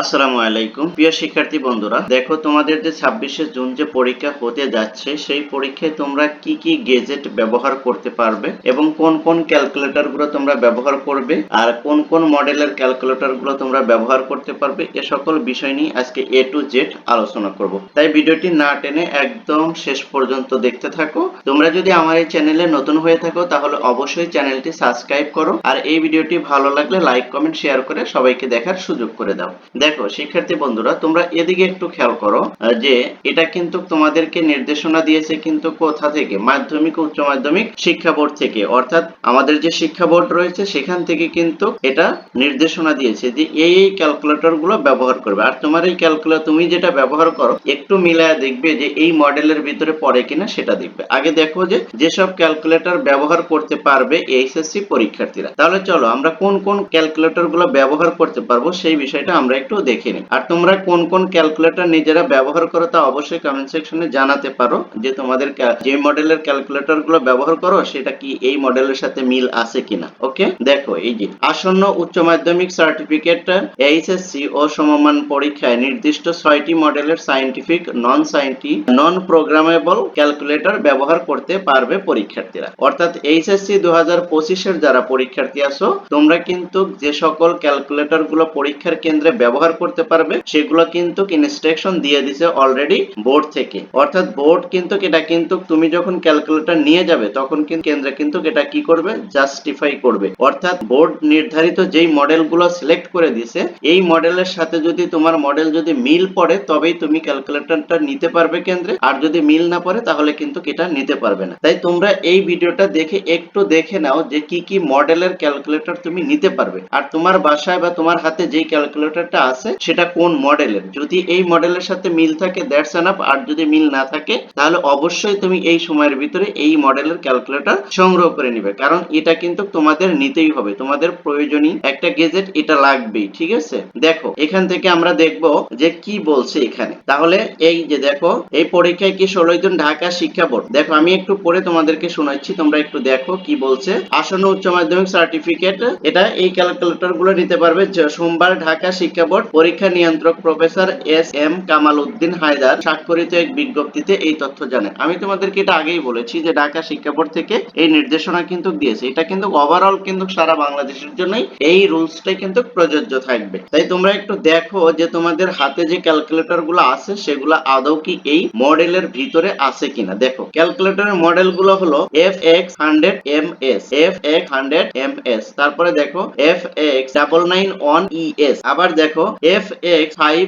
আসসালামু আলাইকুম। প্রিয় শিক্ষার্থী বন্ধুরা, দেখো তোমাদের যে ছাব্বিশে জুন যে পরীক্ষা হতে যাচ্ছে, সেই পরীক্ষায় তোমরা কি কি গেজেট ব্যবহার করতে পারবে এবং কোন কোন ক্যালকুলেটরগুলো তোমরা ব্যবহার করবে আর কোন কোন মডেলের ক্যালকুলেটরগুলো তোমরা ব্যবহার করতে পারবে, এ সকল বিষয় নিয়ে আজকে এ টু জেড আলোচনা করব। তাই ভিডিওটি না টেনে একদম শেষ পর্যন্ত দেখতে থাকো। তোমরা যদি আমার এই চ্যানেলে নতুন হয়ে থাকো, তাহলে অবশ্যই চ্যানেলটি সাবস্ক্রাইব করো আর এই ভিডিওটি ভালো লাগলে লাইক কমেন্ট শেয়ার করে সবাইকে দেখার সুযোগ করে দাও। দেখো, শিক্ষার্থী বন্ধুরা, তোমরা এদিকে একটু খেয়াল করো যে এটা কিন্তু তোমাদেরকে নির্দেশনা দিয়েছে কিন্তু কোথা থেকে? মাধ্যমিক, উচ্চ মাধ্যমিক শিক্ষা বোর্ড থেকে। অর্থাৎ আমাদের যে শিক্ষা বোর্ড রয়েছে, সেখান থেকে কিন্তু এটা নির্দেশনা দিয়েছে যে এই এই ক্যালকুলেটরগুলো ব্যবহার করবে। আর তোমার এই ক্যালকুলেটর তুমি যেটা ব্যবহার করো, একটু মিলায় দেখবে যে এই মডেলের ভিতরে পড়ে কিনা সেটা দেখবে। আগে দেখো যে যেসব ক্যালকুলেটর ব্যবহার করতে পারবে এইচএসসি পরীক্ষার্থীরা। তাহলে চলো, আমরা কোন কোন ক্যালকুলেটরগুলো ব্যবহার করতে পারব সেই বিষয়টা আমরা একটু দেখে নিই। আর তোমরা কোন কোন ক্যালকুলেটর নিজেরা ব্যবহার করো তা অবশ্যই কমেন্ট সেকশনে জানাতে পারো যে তোমাদের যে মডেলের ক্যালকুলেটরগুলো ব্যবহার করো, সেটা কি এই মডেলের সাথে মিল আছে কিনা? ওকে দেখো, এই যে, আসন্ন উচ্চ মাধ্যমিক সার্টিফিকেট এইচএসসি ও সমমান পরীক্ষায় নির্দিষ্ট ছয়টি মডেলের scientific non scientific non programmable calculator ব্যবহার করতে পারবে পরীক্ষার্থীরা। অর্থাৎ এইচএসসি দু হাজার পঁচিশের যারা পরীক্ষার্থী আছো, তোমরা কিন্তু যে সকল ক্যালকুলেটরগুলো পরীক্ষার কেন্দ্রে ব্যবহার করতে পারবে, সেগুলো কিন্তু ইনস্ট্রাকশন দিয়ে দিছে অলরেডি বোর্ড থেকে। অর্থাৎ বোর্ড কিন্তু, এটা কিন্তু তুমি যখন ক্যালকুলেটর নিয়ে যাবে, তখন কিন্তু কেন্দ্রে কিন্তু এটা কি করবে? জাস্টিফাই করবে। অর্থাৎ বোর্ড নির্ধারিত যেই মডেলগুলো সিলেক্ট করে দিছে, এই মডেলের সাথে যদি তোমার মডেল যদি মিল পড়ে, তবেই তুমি ক্যালকুলেটরটা নিতে পারবে কেন্দ্রে। আর যদি মিল না পড়ে, তাহলে কিন্তু এটা নিতে পারবে না। তাই তোমরা এই ভিডিওটা দেখে একটু দেখে নাও যে কি কি মডেলের ক্যালকুলেটর তুমি নিতে পারবে। আর তোমার বাসায় বা তোমার হাতে যেই ক্যালকুলেটরটা আছে, সেটা কোন মডেলের? যদি এই মডেলের সাথে মিল থাকে দ্যাটস এনাফ আর যদি মিল না থাকে, তাহলে অবশ্যই তুমি এই সময়ের ভিতরে এই মডেলের ক্যালকুলেটর সংগ্রহ করে নিবে। কারণ এটা কিন্তু তোমাদের নিতেই হবে, তোমাদের প্রয়োজনীয় একটা গেজেট এটা লাগবেই, ঠিক আছে? দেখো, এখান থেকে আমরা দেখব যে কি বলছে এখানে। তাহলে এই যে দেখো, এই পরীক্ষায় কি ষোলোই জন ঢাকা শিক্ষা বোর্ড? দেখো, আমি একটু পরে তোমাদেরকে শোনাচ্ছি, তোমরা একটু দেখো কি বলছে। আসন্ন উচ্চ মাধ্যমিক সার্টিফিকেট এটা এই ক্যালকুলেটরগুলো নিতে পারবে সোমবার ঢাকা শিক্ষা বোর্ড পরীক্ষা নিয়ন্ত্রক professor S M Kamal Uddin Haider স্বাক্ষরিত এক বিজ্ঞপ্তিতে এই তথ্য জানে আমি তোমাদেরকে এটা আগেই বলেছি যে ঢাকা শিক্ষা বোর্ড থেকে এই নির্দেশনা কিন্তু দিয়েছে। এটা কিন্তু ওভারঅল কিন্তু সারা বাংলাদেশের জন্যই এই রুলসটাই কিন্তু প্রযোজ্য থাকবে। তাই তোমরা একটু দেখো যে তোমাদের হাতে যে ক্যালকুলেটরগুলো আছে, সেগুলো আদৌ কি এই মডেলের ভিতরে আছে কিনা। দেখো, ক্যালকুলেটরের মডেলগুলো হলো F X hundred M S, F X hundred M S, তারপরে দেখো F X double nine one E S, আবার দেখো F X five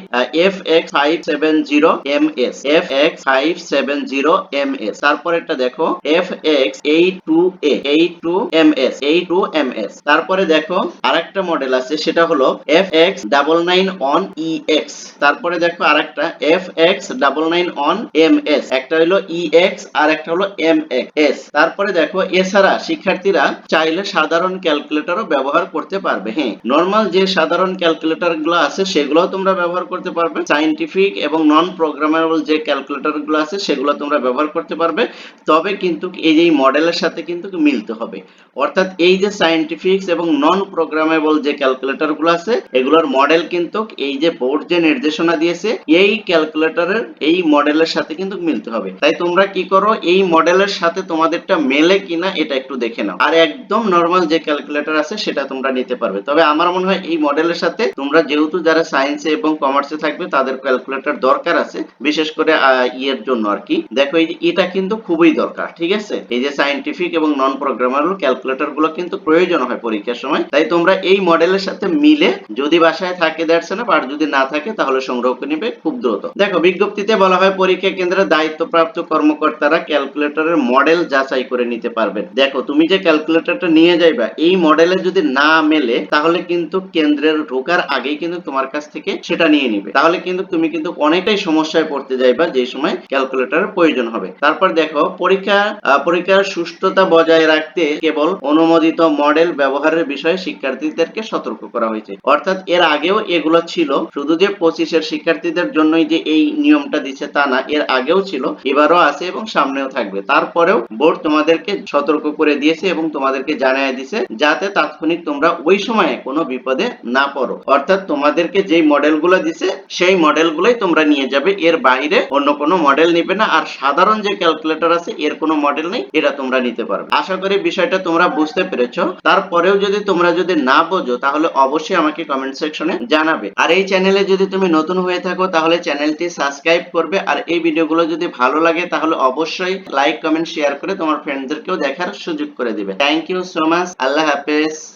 F X five seven zero M S F X five seven zero M S তারপরেরটা দেখো F X eight two A eight two M S eight two M S তারপরে দেখো, আরেকটা model আছে, সেটা হলো F X double nine one E X তারপরে দেখো আরেকটা F X double nine one M S একটা হলো ই এক্স আর একটা হলো এম এস তারপরে দেখো, এছাড়া শিক্ষার্থীরা চাইলে সাধারণ ক্যালকুলেটরও ব্যবহার করতে পারবে হ্যাঁ নর্মাল যে সাধারণ ক্যালকুলেটরগুলো আছে সেগুলো তোমরা ব্যবহার করতে পারবে। সাইন্টিফিক এবং নন প্রোগ্রামেবল যে ক্যালকুলেটরগুলো আছে সেগুলো তোমরা ব্যবহার করতে পারবে। তবে কিন্তু এই যে মডেলের সাথে কিন্তু মিলতে হবে। অর্থাৎ এই যে সাইন্টিফিক এবং নন প্রোগ্রামেবল যে ক্যালকুলেটরগুলো আছে, এগুলোর মডেল কিন্তু এই যে বোর্ড যে নির্দেশনা দিয়েছে, এই ক্যালকুলেটরের এই মডেলের সাথে কিন্তু মিলতে হবে। তাই তোমরা কি করো, এই মডেলের সাথে তোমাদেরটা মেলে কিনা এটা একটু দেখে নাও। আর একদম নর্মাল যে ক্যালকুলেটর আছে সেটা তোমরা নিতে পারবে। তবে আমার মনে হয় এই মডেলের সাথে তোমরা যেহেতু যারা সায়েন্সে এবং কমার্সে থাকবে, তাদের ক্যালকুলেটর দরকার আছে, বিশেষ করে ইয়ের জন্য আর কি। দেখো, এই যে এটা কিন্তু খুবই দরকার, ঠিক আছে? এই যে সায়েন্টিফিক এবং নন প্রোগ্রামেবল ক্যালকুলেটরগুলো কিন্তু প্রয়োজন হয় পরীক্ষার সময়। তাই তোমরা এই মডেলের সাথে মিলে, যদি বাসায় থাকে দ্যাটস না আর যদি না থাকে, তাহলে সংগ্রহ করে নিবে খুব দ্রুত। দেখো, বিজ্ঞপ্তিতে বলা হয়, পরীক্ষা কেন্দ্রের দায়িত্বপ্রাপ্ত কর্মকর্তারা ক্যালকুলেটরের মডেল যাচাই করে নিতে পারবেন। দেখো, তুমি যে ক্যালকুলেটরটা নিয়ে যাইবা, এই মডেলে যদি না মেলে, তাহলে কিন্তু কেন্দ্রের ঢোকার আগেই কিন্তু তোমার কাছ থেকে সেটা নিয়ে নিবে। তাহলে কিন্তু তুমি কিন্তু অনেকটাই সমস্যায় পড়তে যাইবা যে সময় ক্যালকুলেটরের প্রয়োজন হবে। তারপর দেখো, পরীক্ষা পরীক্ষার সুষ্ঠুতা বজায় রাখতে কেবল অনুমোদিত মডেল ব্যবহারের বিষয়ে শিক্ষার্থীদেরকে সতর্ক করা হয়েছে। অর্থাৎ এর আগেও এগুলো ছিল, শুধু যে পঁচিশের শিক্ষার্থীদের জন্যই যে এই নিয়মটা দিচ্ছে তা না, এর আগেও ছিল, এবারও আছে এবং সামনেও থাকবে। তারপরেও বোর্ড তোমাদেরকে সতর্ক করে দিয়েছে এবং তোমাদেরকে জানিয়ে দিছে, যাতে তাৎক্ষণিক তোমরা ওই সময়ে কোনো বিপদে না পড়ো। অর্থাৎ তোমাদের তোমাদেরকে যেই মডেলগুলো দিছে, সেই মডেলগুলোই তোমরা নিয়ে যাবে। এর বাইরে অন্য কোনো মডেল নিবে না। আর সাধারণ যে ক্যালকুলেটর আছে, এর কোনো মডেল নেই, এটা তোমরা নিতে পারবে। আশা করি বিষয়টা তোমরা বুঝতে পেরেছ। তারপরেও যদি তোমরা যদি না বোঝো, তাহলে অবশ্যই আমাকে কমেন্ট সেকশনে জানাবে। আর এই চ্যানেলে যদি তুমি নতুন হয়ে থাকো, তাহলে চ্যানেলটি সাবস্ক্রাইব করবে। আর এই ভিডিওগুলো যদি ভালো লাগে, তাহলে অবশ্যই লাইক কমেন্ট শেয়ার করে তোমার ফ্রেন্ডদেরকেও দেখার সুযোগ করে দিবে। থ্যাংক ইউ সো মাচ আল্লাহ হাফেজ।